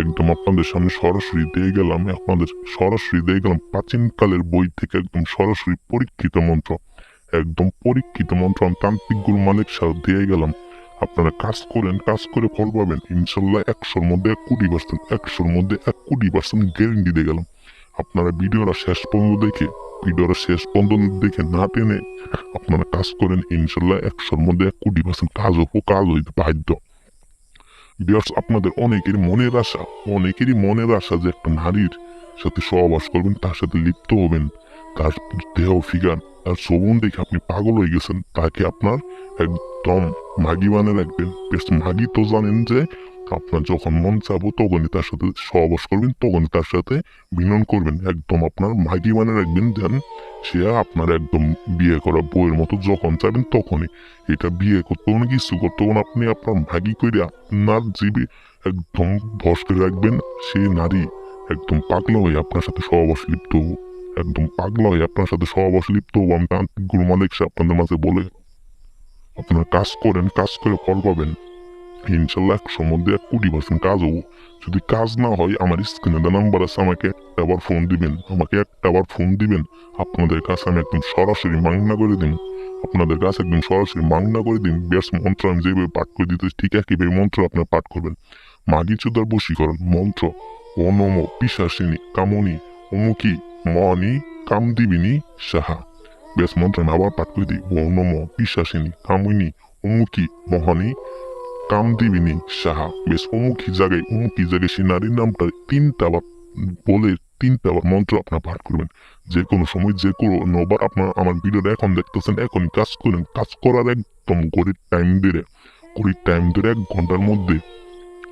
একদম আপনাদের সামনে সরাসরি দিয়ে গেলাম, আপনাদের সরাসরি দিয়ে গেলাম প্রাচীনকালের বই থেকে একদম সরাসরি পরীক্ষিত মন্ত্র, একদম পরীক্ষিত মন্ত্র, আমি তান্ত্রিক গুরু মালিক সাহ দিয়ে গেলাম। আপনারা কাজ করেন, কাজ করে ফল পাবেন, ইনশাল্লাহ একশোর মধ্যে এক কোটি পার্সেন্ট একশোর মধ্যে এক কোটি পার্সেন্ট গ্যারেন্টি দিয়ে গেলাম। আপনারা ভিডিওটা শেষ পর্যন্ত দেখে, ভিডিওটা শেষ পর্যন্ত দেখে না টেনে আপনারা কাজ করেন, ইনশাল্লাহ একশোর মধ্যে এক কোটি পার্সেন্ট কাজ কাজ হইতে বাধ্য। বিয়ার্স আপনাদের অনেকেরই মনের আশা, অনেকেরই মনের আশা যে একটা নারীর সাথে সহবাস করবেন, তার সাথে লিপ্ত হবেন। তার দেহ ফিগার তার শোভন দেখে আপনি পাগল হয়ে গেছেন, তাকে আপনার একদম মাগি বানে রাখবেন। বেশ মাগি তো জানেন যে, আপনার যখন মন চাবো তখনই তার সাথে সহবাস করবেন, তখনই তার সাথে বিনন করবেন। একদম আপনার মাগি মানে রাখবেন যেন সে আপনার একদম বিয়ে করা বইয়ের মতো যখন চাইবেন তখনই। এটা বিয়ে করতে কোনো কিছু করতে কোনো আপনি আপনার ভাগি করে আপনার জীবে একদম ভস করে রাখবেন। সেই নারী একদম পাগলা হয়ে আপনার সাথে সহবাস লিপ্ত একদম পাগলা হয়ে আপনার সাথে সহবাস লিপ্ত হব আমি তান্ত্রিক গুরু মালিক সে আপনাদের মাঝে বলে। আপনারা কাজ করেন, কাজ করে ফল পাবেন। ইনশাল্লাহ একশোর মধ্যে এক কোটি পার্সেন্ট কাজ হব। যদি কাজ না হয়, আমার স্ক্রিনে দেওয়া নাম্বার আছে, আমাকে একবার ফোন দিবেন। আমাকে একটা আবার ফোন দিবেন। আপনাদের কাছে আমি একদম সরাসরি মাংনা করে দিন। আপনাদের কাছে একদম সরাসরি মাংনা করে দিন। ব্যাস মন্ত্র আমি যেভাবে পাঠ করে দিতে ঠিক একইভাবে মন্ত্র আপনার পাঠ করবেন। মাগি চুদার বশীকরণ, মন্ত্র, অনম, পিসাসিনী, কামনি, অমুকি মনি, কামদিবিনী, সাহা। ব্যাস মন্ত্র আমি আবার পাঠ করে দিই। অনম পিসাসিনী কামিনী অমুকি মহানি, কামদিবিনী, সাহা। বেশ অমুকি জায়গায় অমুকি জায়গায় সেই নারীর নামটা তিনটা বার বলে তিনটা বার মন্ত্র আপনার পাঠ করবেন। যে কোনো সময়, যে কোনো নবার আপনার আমার ভিডিওটা এখন দেখতেছেন, এখনই কাজ করেন। কাজ করার একদম গরিব টাইম ধরে গরিব টাইম ধরে এক ঘণ্টার মধ্যে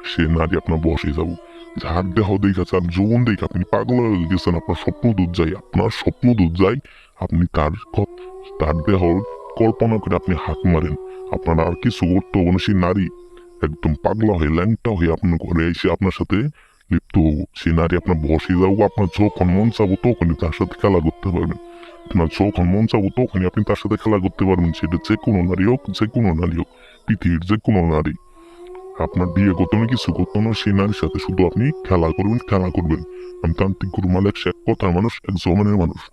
সে নারী আপনার বসে যাব। যার দেহ দেখা যার যৌবন দেখে আপনি পাগল হয়ে গেছেন, আপনার স্বপ্ন দুধ যাই আপনার স্বপ্ন দুধ যাই আপনি তার তার দেহ কল্পনা করে আপনি হাত মারেন। আপনার আর কিছু করতে হবে সেই নারী একদম পাগলা হয়ে, ল্যাংটা হয়ে আপনার ঘরে এসে আপনার সাথে লিপ্ত হব। সেই নারী আপনার বসে যাব আপনার যখন মন চাবো তখনই তার সাথে খেলা করতে পারবেন। আপনার যখন মন চাবো তখনই আপনি তার সাথে খেলা করতে পারবেন। সেটা যে কোনো নারী হোক যে কোনো নারী হোক, পৃথিবীর যে কোনো নারী। আপনার বিয়ে করতে না কিছু করতে না, সেই নারীর সাথে শুধু আপনি খেলা করবেন খেলা করবেন। আমি তান্ত্রিক গুরু মালিক, সে কথার মানুষ, এক জমানের মানুষ।